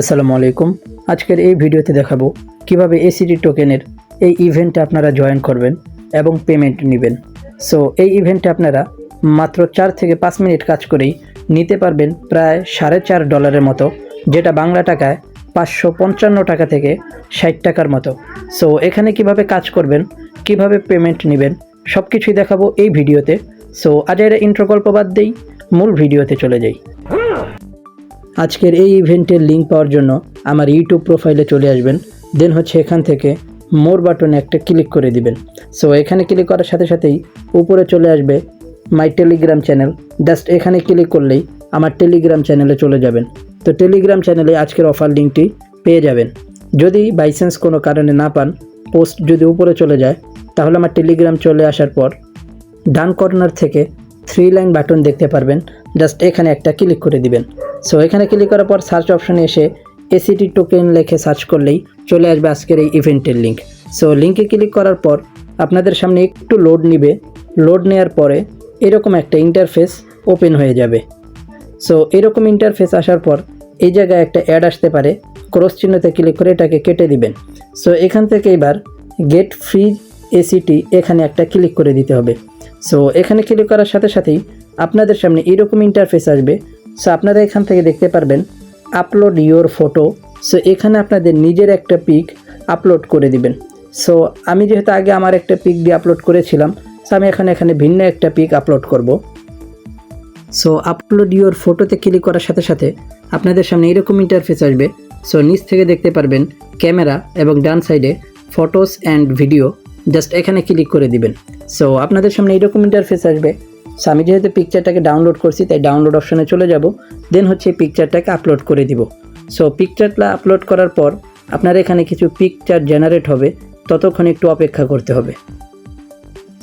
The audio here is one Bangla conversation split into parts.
আসসালামু আলাইকুম। আজকের এই ভিডিওতে দেখাবো কীভাবে এসিডি টোকেনের এই ইভেন্টে আপনারা জয়েন করবেন এবং পেমেন্ট নেবেন। সো এই ইভেন্টে আপনারা মাত্র চার থেকে পাঁচ মিনিট কাজ করেই নিতে পারবেন প্রায় সাড়ে চার ডলারের মতো, যেটা বাংলা টাকায় পাঁচশো পঞ্চান্ন টাকা থেকে ষাট টাকার মতো। সো এখানে কীভাবে কাজ করবেন, কীভাবে পেমেন্ট নেবেন সব কিছুই দেখাবো এই ভিডিওতে। সো আজের ইন্ট্রো গল্প বাদ দেই, মূল ভিডিওতে চলে যাই। আজকের এই ইভেন্টের লিঙ্ক পাওয়ার জন্য আমার ইউটিউব প্রোফাইলে চলে আসবেন। দেন হচ্ছে এখান থেকে মোর বাটনে একটা ক্লিক করে দিবেন। সো এখানে ক্লিক করার সাথে সাথেই উপরে চলে আসবে মাই টেলিগ্রাম চ্যানেল জাস্ট এখানে ক্লিক করলেই আমার টেলিগ্রাম চ্যানেলে চলে যাবেন। তো টেলিগ্রাম চ্যানেলে আজকের অফার লিঙ্কটি পেয়ে যাবেন। যদি বাইচান্স কোনো কারণে না পান পোস্ট যদি উপরে চলে যায়, তাহলে আমার টেলিগ্রাম চলে আসার পর ডান কর্নার থেকে থ্রি লাইন বাটন দেখতে পারবেন। জাস্ট এখানে একটা ক্লিক করে দিবেন। সো এখানে ক্লিক করার পর সার্চ অপশনে এসে এসিটি টোকেন লেখে সার্চ করলেই চলে আসবে আজকের এই ইভেন্টের লিঙ্ক। সো লিঙ্কে ক্লিক করার পর আপনাদের সামনে একটু লোড নিবে। লোড নেওয়ার পরে এরকম একটা ইন্টারফেস ওপেন হয়ে যাবে। সো এরকম ইন্টারফেস আসার পর এই জায়গায় একটা অ্যাড আসতে পারে। ক্রস চিহ্নতে ক্লিক করে এটাকে কেটে দিবেন। সো এখান থেকে এবার গেট ফ্রি এসিটি এখানে একটা ক্লিক করে দিতে হবে। সো এখানে ক্লিক করার সাথে সাথেই আপনাদের সামনে এরকম ইন্টারফেস আসবে সো আপনারা এখান থেকে দেখতে পারবেন আপলোড ইওর ফটো সো এখানে আপনাদের নিজের একটা পিক আপলোড করে দিবেন। সো আমি যেহেতু আগে আমার একটা পিক দিয়ে আপলোড করেছিলাম সো আমি এখানে এখানে ভিন্ন একটা পিক আপলোড করব। সো আপলোড ইওর ফটোতে ক্লিক করার সাথে সাথে আপনাদের সামনে এরকম ইন্টারফেস আসবে সো নিচ থেকে দেখতে পারবেন ক্যামেরা এবং ডান সাইডে ফটোস অ্যান্ড ভিডিও জাস্ট এখানে ক্লিক করে দিবেন। সো আপনাদের সামনে এরকম ইন্টারফেস আসবে সো আমি যেহেতু পিকচারটাকে ডাউনলোড করছি, তাই ডাউনলোড অপশনে চলে যাব। দেন হচ্ছে পিকচারটাকে আপলোড করে দিব। সো পিকচারটা আপলোড করার পর আপনার এখানে কিছু পিকচার জেনারেট হবে, ততক্ষণ একটু অপেক্ষা করতে হবে।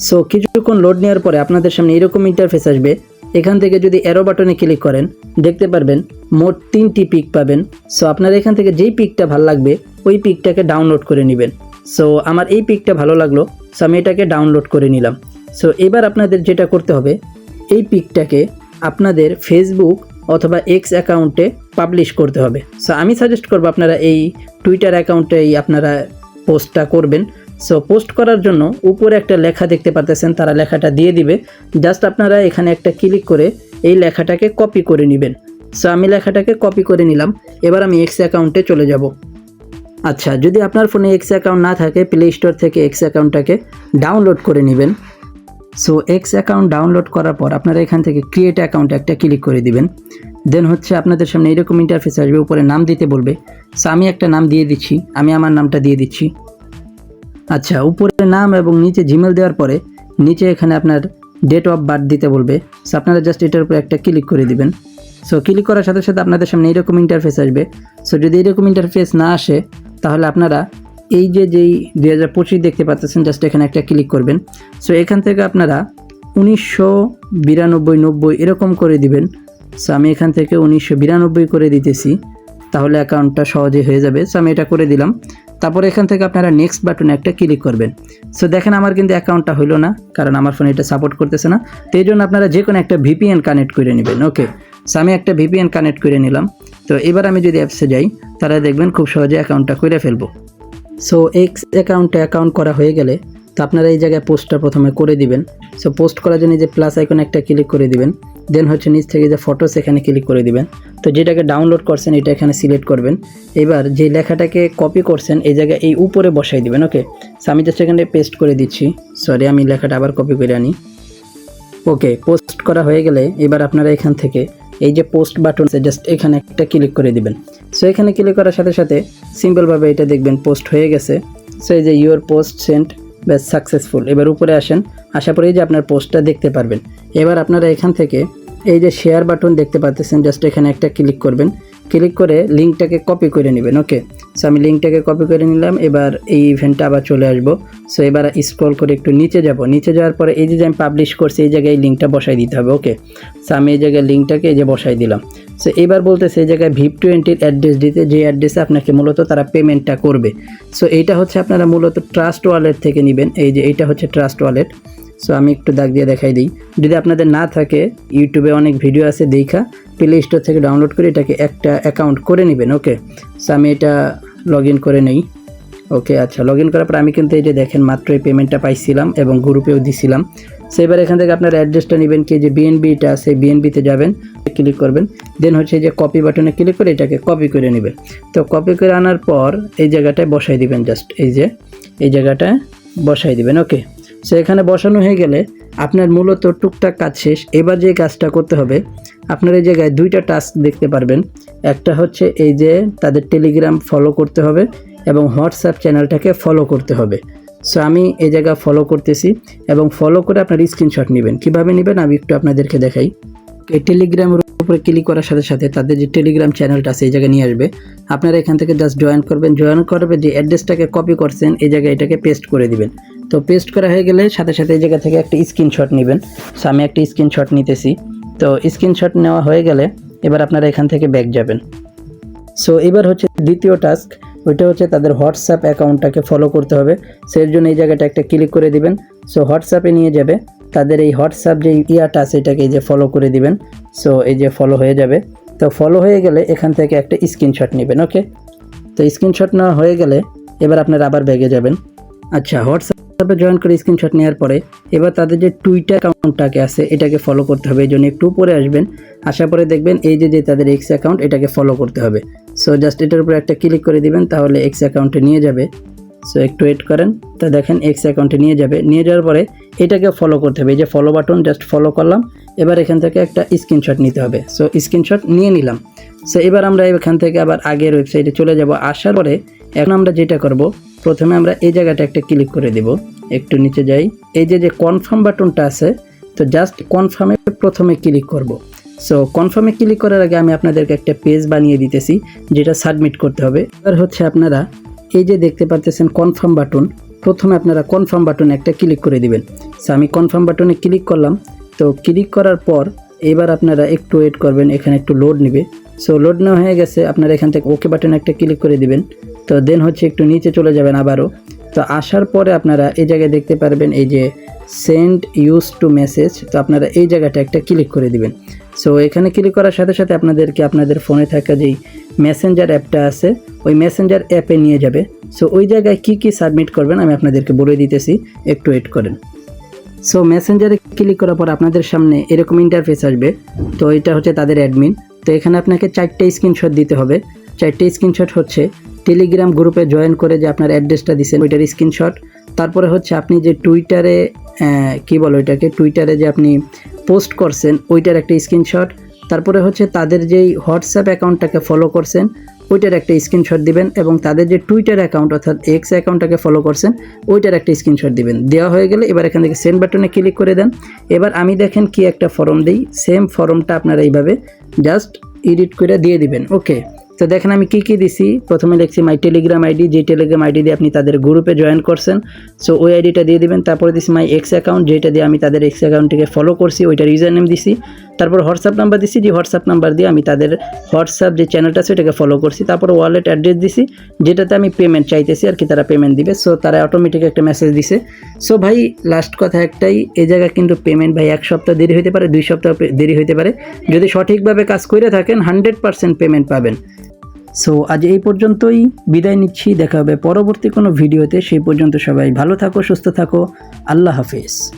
সো কিছুক্ষণ লোড নেওয়ার পরে আপনাদের সামনে এরকম ইন্টারফেস আসবে। এখান থেকে যদি অ্যারো বাটনে ক্লিক করেন, দেখতে পারবেন মোট তিনটি পিক পাবেন। সো আপনার এখান থেকে যেই পিকটা ভালো লাগবে, ওই পিকটাকে ডাউনলোড করে নেবেন। সো আমার এই পিকটা ভালো লাগল সো আমি এটাকে ডাউনলোড করে নিলাম। সো এবার আপনাদের যেটা করতে হবে, এই পিকটাকে আপনাদের ফেসবুক অথবা এক্স অ্যাকাউন্টে পাবলিশ করতে হবে। সো আমি সাজেস্ট করব আপনারা এই টুইটার অ্যাকাউন্টেই আপনারা পোস্টটা করবেন। সো পোস্ট করার জন্য উপরে একটা লেখা দেখতে পাচ্ছেন তারা লেখাটা দিয়ে দিবে। জাস্ট আপনারা এখানে একটা ক্লিক করে এই লেখাটাকে কপি করে নেবেন। সো আমি লেখাটাকে কপি করে নিলাম। এবার আমি এক্স অ্যাকাউন্টে চলে যাব। আচ্ছা যদি আপনার ফোনে এক্স অ্যাকাউন্ট না থাকে প্লে স্টোর থেকে এক্স অ্যাকাউন্টটাকে ডাউনলোড করে নেবেন। সো এক্স অ্যাকাউন্ট ডাউনলোড করার পর আপনারা এখান থেকে ক্রিয়েট অ্যাকাউন্ট একটা ক্লিক করে দিবেন। দেন হচ্ছে আপনাদের সামনে এরকম ইন্টারফেস আসবে, উপরে নাম দিতে বলবে। সো আমি একটা নাম দিয়ে দিচ্ছি, আমি আমার নামটা দিয়ে দিচ্ছি। আচ্ছা উপরে নাম এবং নিচে জিমেল দেওয়ার পরে নিচে এখানে আপনার ডেট অফ বার্থ দিতে বলবে। সো আপনারা জাস্ট এটার উপরে একটা ক্লিক করে দিবেন। সো ক্লিক করার সাথে সাথে আপনাদের সামনে এইরকম ইন্টারফেস আসবে। সো যদি এরকম ইন্টারফেস না আসে, তাহলে আপনারা এই যে যেই দুই হাজার পঁচিশ দেখতে পাচ্ছেন জাস্ট এখানে একটা ক্লিক করবেন। সো এখান থেকে আপনারা উনিশশো বিরানব্বই নব্বই এরকম করে দিবেন। সো আমি এখান থেকে উনিশশো বিরানব্বই করে দিতেছি। তাহলে অ্যাকাউন্টটা সহজে হয়ে যাবে। সো আমি এটা করে দিলাম। তারপর এখান থেকে আপনারা নেক্সট বাটনে একটা ক্লিক করবেন। সো দেখেন আমার কিন্তু অ্যাকাউন্টটা হইল না, কারণ আমার ফোনে এটা সাপোর্ট করতেছে না। তো এই জন্য আপনারা যে কোনো একটা ভিপিএন কানেক্ট করে নেবেন। ওকে সো আমি একটা ভিপিএন কানেক্ট করে নিলাম। তো এবার আমি যদি অ্যাপসে যাই, তাহলে দেখবেন খুব সহজে অ্যাকাউন্টটা করে ফেলব। সো এক্স অ্যাকাউন্টে অ্যাকাউন্ট করা হয়ে গেলে তো আপনারা এই জায়গায় পোস্টটা প্রথমে করে দিবেন। সো পোস্ট করার জন্য যে প্লাস আইকনে একটা ক্লিক করে দিবেন। দেন হচ্ছে নিচ থেকে যে ফটোস এখানে ক্লিক করে দিবেন। তো যেটাকে ডাউনলোড করছেন, এটা এখানে সিলেক্ট করবেন। এবার যে লেখাটাকে কপি করছেন, এই জায়গায় এই উপরে বসাই দিবেন ওকে সো আমি জাস্ট এখানে পেস্ট করে দিচ্ছি। সরি আমি লেখাটা আবার কপি করে আনি। ওকে পোস্ট করা হয়ে গেলে এবার আপনারা এখান থেকে এই যে পোস্ট বাটন জাস্ট এখানে একটা ক্লিক করে দিবেন। সো এখানে ক্লিক করার সাথে সাথে সিম্পলভাবে এটা দেখবেন পোস্ট হয়ে গেছে। সো এই যে ইউর পোস্ট সেন্ট ব্যাস সাকসেসফুল এবার উপরে আসেন, আশা করি যে আপনার পোস্টটা দেখতে পারবেন। এবার আপনারা এখান থেকে এই যে শেয়ার বাটন দেখতে পাচ্ছেন জাস্ট এখানে একটা ক্লিক করবেন। ক্লিক করে লিঙ্কটাকে কপি করে নেবেন ওকে সো আমি লিঙ্কটাকে কপি করে নিলাম, এবার এই ইভেন্টটা আবার চলে আসব। সো এবার স্ক্রল করে একটু নিচে যাব। নিচে যাওয়ার পরে এই যে আমি পাবলিশ করছি, এই জায়গায় লিঙ্কটা বসাই দিতে হবে ওকে সো আমি এই জায়গায় লিঙ্কটাকে এই যে বসাই দিলাম। সো এবার বলতেছে এই জায়গায় ভিপ টোয়েন্টির অ্যাড্রেস দিতে, যে অ্যাড্রেসে আপনাকে মূলত তারা পেমেন্টটা করবে। সো এইটা হচ্ছে আপনারা মূলত ট্রাস্ট ওয়ালেট থেকে নেবেন। এই যে, এইটা হচ্ছে ট্রাস্ট ওয়ালেট সো আমি একটু দাগ দিয়ে দেখাই দিই। যদি আপনাদের না থাকে ইউটিউবে অনেক ভিডিও আছে, দেখা প্লে স্টোর থেকে ডাউনলোড করে এটাকে একটা অ্যাকাউন্ট করে নেবেন ওকে সো আমি এটা লগ ইন করে নেই। ওকে আচ্ছা লগ ইন করার পর আমি কিন্তু এই যে দেখেন, মাত্র এই পেমেন্টটা পাইছিলাম এবং গ্রুপেও দিছিলাম। সো এবার এখান থেকে আপনার অ্যাড্রেসটা নেবেন, কি যে বিএনবিটা আছে বিএনবিতে যাবেন ক্লিক করবেন। দেন হচ্ছে যে কপি বাটনে ক্লিক করে এটাকে কপি করে নেবেন। তো কপি করে আনার পর এই জায়গাটায় বসাই দিবেন জাস্ট এই যে, এই জায়গাটায় বসাই দিবেন ওকে সো এখানে বসানো হয়ে গেলে আপনার মূলত টুকটাক কাজ শেষ। এবার যে কাজটা করতে হবে, আপনার এই জায়গায় দুইটা টাস্ক দেখতে পারবেন। একটা হচ্ছে এই যে তাদের টেলিগ্রাম ফলো করতে হবে এবং হোয়াটসঅ্যাপ চ্যানেলটাকে ফলো করতে হবে। সো আমি এই জায়গা ফলো করতেছি এবং ফলো করে আপনার স্ক্রিনশট নেবেন। কীভাবে নেবেন আমি একটু আপনাদেরকে দেখাই। এই টেলিগ্রামের উপরে ক্লিক করার সাথে সাথে তাদের যে টেলিগ্রাম চ্যানেলটা আছে, এই জায়গায় নিয়ে আসবে। আপনারা এখান থেকে জাস্ট জয়েন করবেন। জয়েন করবে যে অ্যাড্রেসটাকে কপি করছেন, এই জায়গায় এটাকে পেস্ট করে দিবেন। তো পেস্ট করা হয়ে গেলে সাথে সাথে এই জায়গা থেকে একটা স্ক্রিনশট নেবেন। সো আমি একটা স্ক্রিনশট নিতেছি। তো স্ক্রিনশট নেওয়া হয়ে গেলে এবার আপনারা এখান থেকে ব্যাক যাবেন। সো এবার হচ্ছে দ্বিতীয় টাস্ক ওইটা হচ্ছে তাদের হোয়াটসঅ্যাপ অ্যাকাউন্টটাকে ফলো করতে হবে। সেই জন্য এই জায়গাটা একটা ক্লিক করে দিবেন। সো হোয়াটসঅ্যাপে নিয়ে যাবে। তাদের এই হোয়াটসঅ্যাপ যে ইয়াটা আছে, এটাকে এই যে ফলো করে দিবেন। সো এই যে ফলো হয়ে যাবে। তো ফলো হয়ে গেলে এখান থেকে একটা স্ক্রিনশট নেবেন ওকে তো স্ক্রিনশট নেওয়া হয়ে গেলে এবার আপনারা আবার ব্যাগে যাবেন। আচ্ছা হোয়াটসঅ্যাপে জয়েন করে স্ক্রিনশট নেওয়ার পরে এবার তাদের যে টুইটার অ্যাকাউন্টটাকে আছে, এটাকে ফলো করতে হবে। এই জন্য একটু উপরে আসবেন, আসার পরে দেখবেন এই যে যে তাদের এক্স অ্যাকাউন্ট এটাকে ফলো করতে হবে। সো জাস্ট এটার উপরে একটা ক্লিক করে দিবেন, তাহলে এক্স অ্যাকাউন্টে নিয়ে যাবে। সো একটু ওয়েট করেন, তা দেখেন এক্স অ্যাকাউন্টে নিয়ে যাবে। নিয়ে যাওয়ার পরে এটাকে ফলো করতে হবে। এই যে ফলো বাটন জাস্ট ফলো করলাম। এবার এখান থেকে একটা স্ক্রিনশট নিতে হবে। সো স্ক্রিনশট নিয়ে নিলাম। সো এবার আমরা এখান থেকে আবার আগের ওয়েবসাইটে চলে যাব। আসার পরে এখন আমরা যেটা করব, প্রথমে আমরা এই জায়গাটা একটা ক্লিক করে দেব। একটু নিচে যাই। এই যে যে কনফার্ম বাটনটা আছে, তো জাস্ট কনফার্মে প্রথমে ক্লিক করব। সো কনফার্মে ক্লিক করার আগে আমি আপনাদেরকে একটা পেজ বানিয়ে দিতেছি, যেটা সাবমিট করতে হবে। এবার হচ্ছে আপনারা এই যে দেখতে পারতেছেন কনফার্ম বাটন প্রথমে আপনারা কনফার্ম বাটনে একটা ক্লিক করে দিবেন। সো আমি কনফার্ম বাটনে ক্লিক করলাম। তো ক্লিক করার পর এবার আপনারা একটু ওয়েট করবেন, এখানে একটু লোড নেবে। সো লোড নেওয়া হয়ে গেছে, আপনারা এখান থেকে ওকে বাটনে একটা ক্লিক করে দিবেন। তো দেন হচ্ছে একটু নিচে চলে যাবেন আবারও। তো আসার পরে আপনারা এই জায়গায় দেখতে পারবেন এই যে সেন্ড ইউজ টু মেসেজ, তো আপনারা এই জায়গাটা একটা ক্লিক করে দিবেন। সো এখানে ক্লিক করার সাথে সাথে আপনাদেরকে আপনাদের ফোনে থাকা যেই মেসেঞ্জার অ্যাপটা আছে, ওই মেসেঞ্জার অ্যাপে নিয়ে যাবে। সো ওই জায়গায় কি কি সাবমিট করবেন আমি আপনাদেরকে বলে দিতেছি, একটু ওয়েট করেন। সো মেসেঞ্জারে ক্লিক করার পর আপনাদের সামনে এরকম ইন্টারফেস আসবে। তো এটা হচ্ছে তাদের অ্যাডমিন। তো এখানে আপনাকে চারটে স্ক্রিনশট দিতে হবে। চারটে স্ক্রিনশট হচ্ছে টেলিগ্রাম গ্রুপে জয়েন করে যে আপনার অ্যাড্রেসটা দিচ্ছেন ওইটার স্ক্রিনশট তারপরে হচ্ছে আপনি যে টুইটারে কি বলো ওইটাকে? টুইটারে যে আপনি পোস্ট করছেন, ওইটার একটা স্ক্রিনশট তারপরে হচ্ছে তাদের যেই হোয়াটসঅ্যাপ অ্যাকাউন্টটাকে ফলো করছেন, ওইটার একটা স্ক্রিনশট দিবেন এবং তাদের যে টুইটার অ্যাকাউন্ট অর্থাৎ এক্স অ্যাকাউন্টটাকে ফলো করছেন, ওইটার একটা স্ক্রিনশট দিবেন। দেওয়া হয়ে গেলে এবার এখান থেকে সেন্ড বাটনে ক্লিক করে দেন। এবার আমি দেখেন কি একটা ফর্ম দিই সেম ফর্মটা আপনারা এইভাবে জাস্ট এডিট করে দিয়ে দিবেন ওকে তো দেখেন আমি কি কি দিছি? প্রথমে লিখছি মাই টেলিগ্রাম আইডি যে টেলিগ্রাম আইডি দিয়ে আপনি তাদের গ্রুপে জয়েন করছেন। সো ওই আইডিটা দিয়ে দিবেন, তারপরে দিছি মাই এক্স অ্যাকাউন্ট যেটা দিয়ে আমি তাদের এক্স অ্যাকাউন্টটিকে ফলো করছি, ওইটার ইউজার নেম দিছি। তারপর হোয়াটসঅ্যাপ নাম্বার দিছি, যে হোয়াটসঅ্যাপ নাম্বার দিয়ে আমি তাদের হোয়াটসঅ্যাপ যে চ্যানেলটা আছে ওটাকে ফলো করছি। তারপর ওয়ালেট অ্যাড্রেস দিছি, যেটাতে আমি পেমেন্ট চাইতেছি আর কি, তারা পেমেন্ট দিবে। সো তারা অটোমেটিক একটা মেসেজ দিছে। সো ভাই লাস্ট কথা একটাই, এই জায়গায় কিন্তু পেমেন্ট ভাই এক সপ্তাহ দেরি হতে পারে, দুই সপ্তাহ দেরি হতে পারে। যদি সঠিকভাবে কাজ করে থাকেন হান্ড্রেড পেমেন্ট পাবেন। সো আজ এই পর্যন্তই। বিদায় নিচ্ছি। দেখা হবে পরবর্তী কোনো ভিডিওতে। সেই পর্যন্ত সবাই ভালো থাকো, সুস্থ থাকো। আল্লাহ হাফেজ।